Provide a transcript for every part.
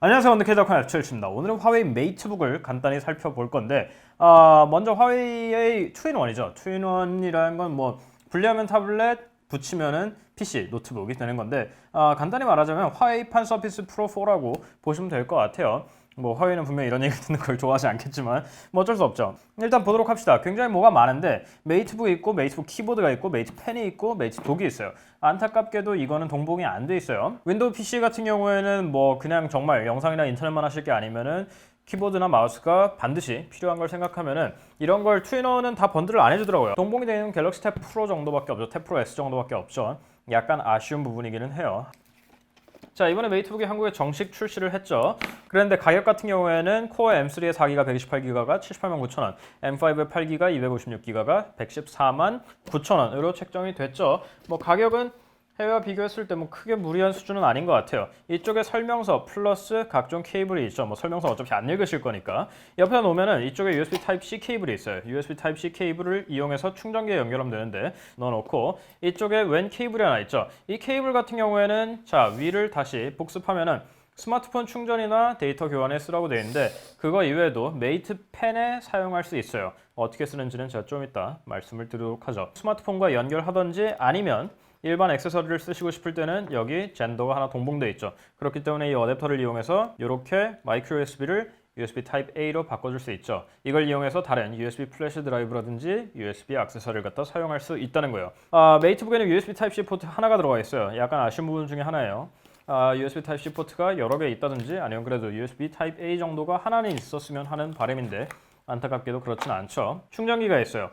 안녕하세요. 원더케이더컨 F7입니다. 오늘은 화웨이 메이트북을 간단히 살펴볼 건데 아, 먼저 화웨이의 투인원이죠. 투인원이라는 건 뭐 분리하면 타블렛, 붙이면은 PC, 노트북이 되는 건데 아, 간단히 말하자면 화웨이판 서피스 프로 4라고 보시면 될 것 같아요. 뭐 화웨이는 분명히 이런 얘기 듣는 걸 좋아하지 않겠지만 뭐 어쩔 수 없죠. 일단 보도록 합시다. 굉장히 뭐가 많은데 메이트북이 있고 메이트북 키보드가 있고 메이트 펜이 있고 메이트 독이 있어요. 안타깝게도 이거는 동봉이 안 돼 있어요. 윈도우 PC 같은 경우에는 뭐 그냥 정말 영상이나 인터넷만 하실 게 아니면은 키보드나 마우스가 반드시 필요한 걸 생각하면은 이런 걸 트위너는 다 번들을 안 해주더라고요. 동봉이 되어 있는 갤럭시 탭 프로 정도밖에 없죠. 탭 프로 S 정도밖에 없죠. 약간 아쉬운 부분이기는 해요. 자 이번에 메이트북이 한국에 정식 출시를 했죠. 그런데 가격 같은 경우에는 코어 M3의 4기가 128기가가 78만 9천 원, M5의 8기가 256기가가 114만 9천 원으로 책정이 됐죠. 뭐 가격은 해외와 비교했을 때 뭐 크게 무리한 수준은 아닌 것 같아요. 이쪽에 설명서 플러스 각종 케이블이 있죠. 뭐 설명서 어차피 안 읽으실 거니까. 옆에 놓으면은 이쪽에 USB Type-C 케이블이 있어요. USB Type-C 케이블을 이용해서 충전기에 연결하면 되는데 넣어놓고 이쪽에 웬 케이블이 하나 있죠. 이 케이블 같은 경우에는 자 위를 다시 복습하면은 스마트폰 충전이나 데이터 교환에 쓰라고 되어 있는데 그거 이외에도 메이트 펜에 사용할 수 있어요. 어떻게 쓰는지는 제가 좀 이따 말씀을 드리도록 하죠. 스마트폰과 연결하던지 아니면 일반 액세서리를 쓰시고 싶을 때는 여기 젠더가 하나 동봉되어 있죠. 그렇기 때문에 이 어댑터를 이용해서 이렇게 마이크로 USB를 USB Type A로 바꿔줄 수 있죠. 이걸 이용해서 다른 USB 플래시 드라이브라든지 USB 액세서리를 갖다 사용할 수 있다는 거예요. 아, 메이트북에는 USB Type-C 포트 하나가 들어가 있어요. 약간 아쉬운 부분 중에 하나예요. 아, USB Type-C 포트가 여러 개 있다든지 아니면 그래도 USB Type A 정도가 하나는 있었으면 하는 바람인데 안타깝게도 그렇진 않죠. 충전기가 있어요.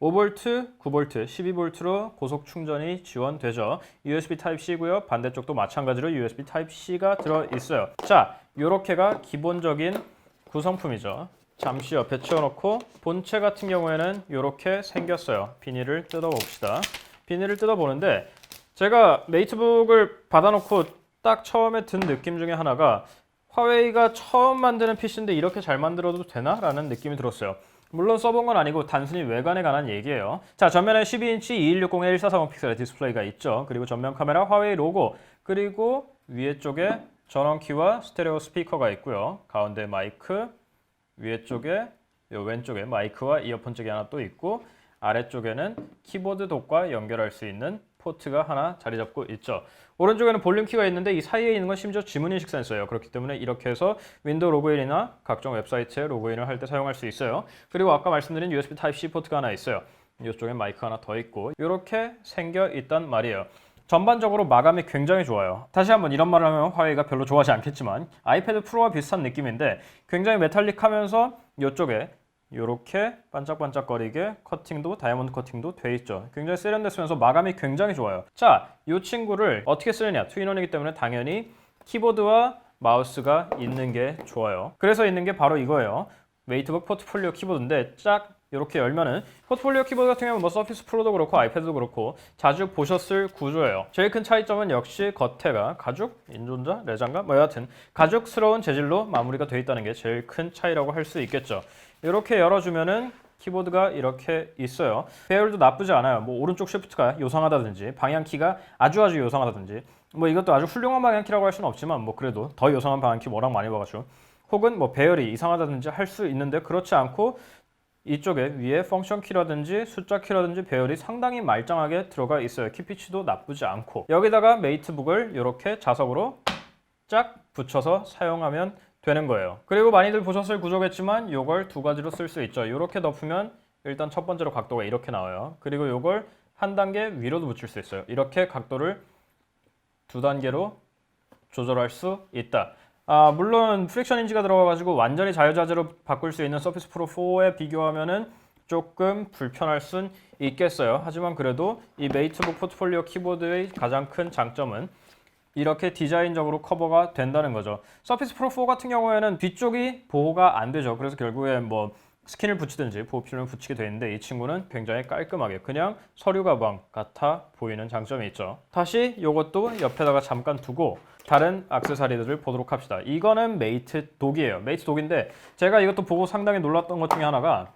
5V, 9V, 12V로 고속 충전이 지원되죠. USB Type-C고요. 반대쪽도 마찬가지로 USB Type-C가 들어 있어요. 자, 요렇게가 기본적인 구성품이죠. 잠시 옆에 치워놓고 본체 같은 경우에는 이렇게 생겼어요. 비닐을 뜯어봅시다. 비닐을 뜯어보는데 제가 메이트북을 받아놓고 딱 처음에 든 느낌 중에 하나가 화웨이가 처음 만드는 PC인데 이렇게 잘 만들어도 되나? 라는 느낌이 들었어요. 물론 써본 건 아니고 단순히 외관에 관한 얘기예요. 자, 전면에 12인치 2160에 1440 픽셀의 디스플레이가 있죠. 그리고 전면 카메라 화웨이 로고, 그리고 위에 쪽에 전원키와 스테레오 스피커가 있고요. 가운데 마이크, 위에 쪽에 요 왼쪽에 마이크와 이어폰 쪽이 하나 또 있고 아래쪽에는 키보드 독과 연결할 수 있는 포트가 하나 자리 잡고 있죠. 오른쪽에는 볼륨 키가 있는데 이 사이에 있는 건 심지어 지문 인식 센서예요. 그렇기 때문에 이렇게 해서 윈도우 로그인이나 각종 웹사이트에 로그인을 할 때 사용할 수 있어요. 그리고 아까 말씀드린 USB Type-C 포트가 하나 있어요. 이쪽에 마이크 하나 더 있고 이렇게 생겨 있단 말이에요. 전반적으로 마감이 굉장히 좋아요. 다시 한번 이런 말을 하면 화웨이가 별로 좋아하지 않겠지만 아이패드 프로와 비슷한 느낌인데 굉장히 메탈릭하면서 이쪽에 이렇게 반짝반짝거리게 커팅도 다이아몬드 커팅도 돼 있죠. 굉장히 세련됐으면서 마감이 굉장히 좋아요. 자, 이 친구를 어떻게 쓰느냐? 트윈원이기 때문에 당연히 키보드와 마우스가 있는 게 좋아요. 그래서 있는 게 바로 이거예요. 메이트북 포트폴리오 키보드인데 쫙 이렇게 열면은 포트폴리오 키보드 같은 경우는 뭐 서피스 프로도 그렇고 아이패드도 그렇고 자주 보셨을 구조예요. 제일 큰 차이점은 역시 겉에가 가죽, 인존자, 레장가 뭐 여하튼 가죽스러운 재질로 마무리가 되어 있다는 게 제일 큰 차이라고 할 수 있겠죠. 이렇게 열어주면은 키보드가 이렇게 있어요. 배열도 나쁘지 않아요. 뭐 오른쪽 쉬프트가 요상하다든지 방향키가 아주 아주 요상하다든지 뭐 이것도 아주 훌륭한 방향키라고 할 수는 없지만 뭐 그래도 더 요상한 방향키 워낙 많이 봐가지고 혹은 뭐 배열이 이상하다든지 할 수 있는데 그렇지 않고 이쪽에 위에 펑션 키라든지 숫자 키라든지 배열이 상당히 말짱하게 들어가 있어요. 키피치도 나쁘지 않고 여기다가 메이트북을 이렇게 자석으로 쫙 붙여서 사용하면 되는 거예요. 그리고 많이들 보셨을 구조겠지만 이걸 두 가지로 쓸 수 있죠. 이렇게 덮으면 일단 첫 번째로 각도가 이렇게 나와요. 그리고 이걸 한 단계 위로도 붙일 수 있어요. 이렇게 각도를 두 단계로 조절할 수 있다. 아, 물론 프릭션 인지가 들어가가지고 완전히 자유자재로 바꿀 수 있는 서피스 프로 4에 비교하면은 조금 불편할 순 있겠어요. 하지만 그래도 이 메이트북 포트폴리오 키보드의 가장 큰 장점은 이렇게 디자인적으로 커버가 된다는 거죠. 서피스 프로 4 같은 경우에는 뒤쪽이 보호가 안 되죠. 그래서 결국에 뭐 스킨을 붙이든지 보호 필름을 붙이게 되는데 이 친구는 굉장히 깔끔하게 그냥 서류 가방 같아 보이는 장점이 있죠. 다시 이것도 옆에다가 잠깐 두고 다른 액세서리들을 보도록 합시다. 이거는 메이트 독이에요. 메이트 독인데 제가 이것도 보고 상당히 놀랐던 것 중에 하나가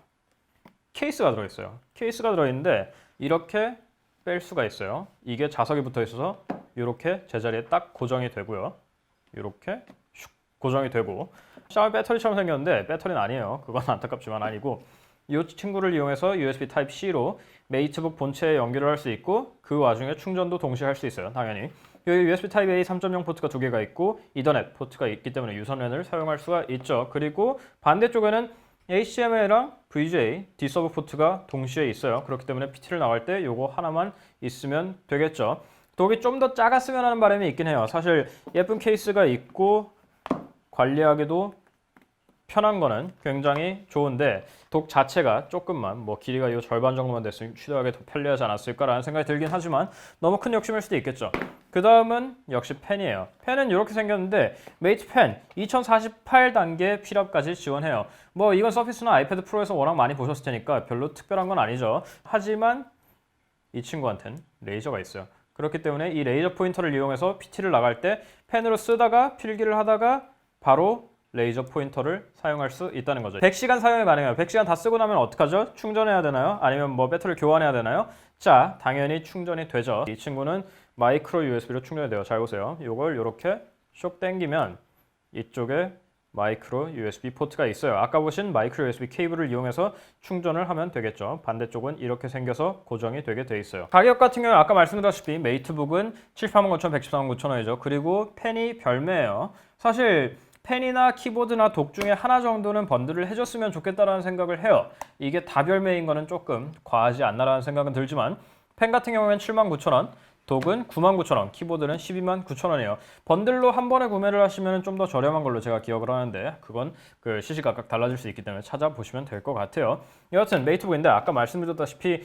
케이스가 들어있어요. 케이스가 들어있는데 이렇게 뺄 수가 있어요. 이게 자석이 붙어 있어서 이렇게 제자리에 딱 고정이 되고요. 이렇게 슉 고정이 되고 샤오미 배터리처럼 생겼는데 배터리는 아니에요. 그건 안타깝지만 아니고 이 친구를 이용해서 USB Type C로 메이트북 본체에 연결을 할 수 있고 그 와중에 충전도 동시에 할 수 있어요. 당연히 여기 USB Type A 3.0 포트가 두 개가 있고 이더넷 포트가 있기 때문에 유선랜을 사용할 수가 있죠. 그리고 반대쪽에는 HDMI랑 VGA, D서브 포트가 동시에 있어요. 그렇기 때문에 PT를 나갈 때 요거 하나만 있으면 되겠죠. 독이 좀 더 작았으면 하는 바람이 있긴 해요. 사실 예쁜 케이스가 있고 관리하기도 편한 거는 굉장히 좋은데 독 자체가 조금만 뭐 길이가 이 절반 정도만 됐으면 취득하기 더 편리하지 않았을까라는 생각이 들긴 하지만 너무 큰 욕심일 수도 있겠죠. 그 다음은 역시 펜이에요. 펜은 이렇게 생겼는데 메이트 펜 2048 단계 필압까지 지원해요. 뭐 이건 서피스나 아이패드 프로에서 워낙 많이 보셨을 테니까 별로 특별한 건 아니죠. 하지만 이 친구한테는 레이저가 있어요. 그렇기 때문에 이 레이저 포인터를 이용해서 PT를 나갈 때 펜으로 쓰다가 필기를 하다가 바로 레이저 포인터를 사용할 수 있다는 거죠. 100시간 사용이 가능해요. 100시간 다 쓰고 나면 어떡하죠? 충전해야 되나요? 아니면 뭐 배터리를 교환해야 되나요? 자, 당연히 충전이 되죠. 이 친구는 마이크로 USB로 충전이 돼요. 잘 보세요. 이걸 이렇게 쇽 당기면 이쪽에 마이크로 USB 포트가 있어요. 아까 보신 마이크로 USB 케이블을 이용해서 충전을 하면 되겠죠. 반대쪽은 이렇게 생겨서 고정이 되게 돼 있어요. 가격 같은 경우는 아까 말씀드렸다시피 메이트북은 78,900원, 114,900원이죠. 그리고 펜이 별매예요. 사실 펜이나 키보드나 독 중에 하나 정도는 번들을 해줬으면 좋겠다라는 생각을 해요. 이게 다 별매인 거는 조금 과하지 않나라는 생각은 들지만 펜 같은 경우에는 79,000원, 독은 99,000원, 키보드는 129,000원이에요. 번들로 한 번에 구매를 하시면 좀 더 저렴한 걸로 제가 기억을 하는데 그건 그 시시각각 달라질 수 있기 때문에 찾아보시면 될 것 같아요. 여하튼 메이트북인데 아까 말씀드렸다시피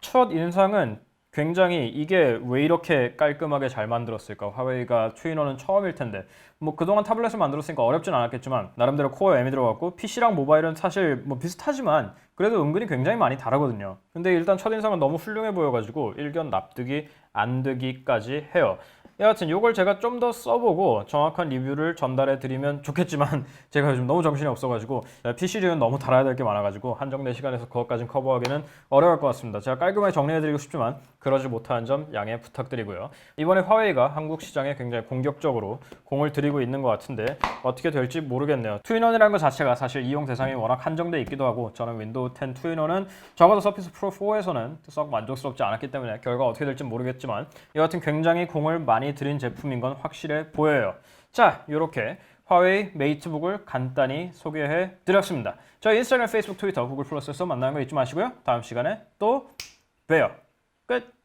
첫 인상은 굉장히 이게 왜 이렇게 깔끔하게 잘 만들었을까? 화웨이가 트위너는 처음일 텐데 뭐 그동안 타블렛을 만들었으니까 어렵진 않았겠지만 나름대로 코어 M이 들어갔고 PC랑 모바일은 사실 뭐 비슷하지만 그래도 은근히 굉장히 많이 다르거든요. 근데 일단 첫인상은 너무 훌륭해 보여가지고 일견 납득이 안 되기까지 해요. 여하튼 이걸 제가 좀 더 써보고 정확한 리뷰를 전달해 드리면 좋겠지만 제가 요즘 너무 정신이 없어가지고 PC류는 너무 달아야 될 게 많아가지고 한정된 시간에서 그것까진 커버하기는 어려울 것 같습니다. 제가 깔끔하게 정리해 드리고 싶지만 그러지 못한 점 양해 부탁드리고요. 이번에 화웨이가 한국 시장에 굉장히 공격적으로 공을 들이고 있는 것 같은데 어떻게 될지 모르겠네요. 투인원이라는 것 자체가 사실 이용 대상이 워낙 한정돼 있기도 하고 저는 윈도우 10 투인원은 적어도 서피스 프로 4에서는 썩 만족스럽지 않았기 때문에 결과 어떻게 될지 모르겠 지만 여하튼 굉장히 공을 많이 들인 제품인 건 확실해 보여요. 자, 이렇게 화웨이 메이트북을 간단히 소개해 드렸습니다. 저희 인스타그램, 페이스북, 트위터, 구글 플러스에서 만나는 거 잊지 마시고요. 다음 시간에 또 봬요. 끝!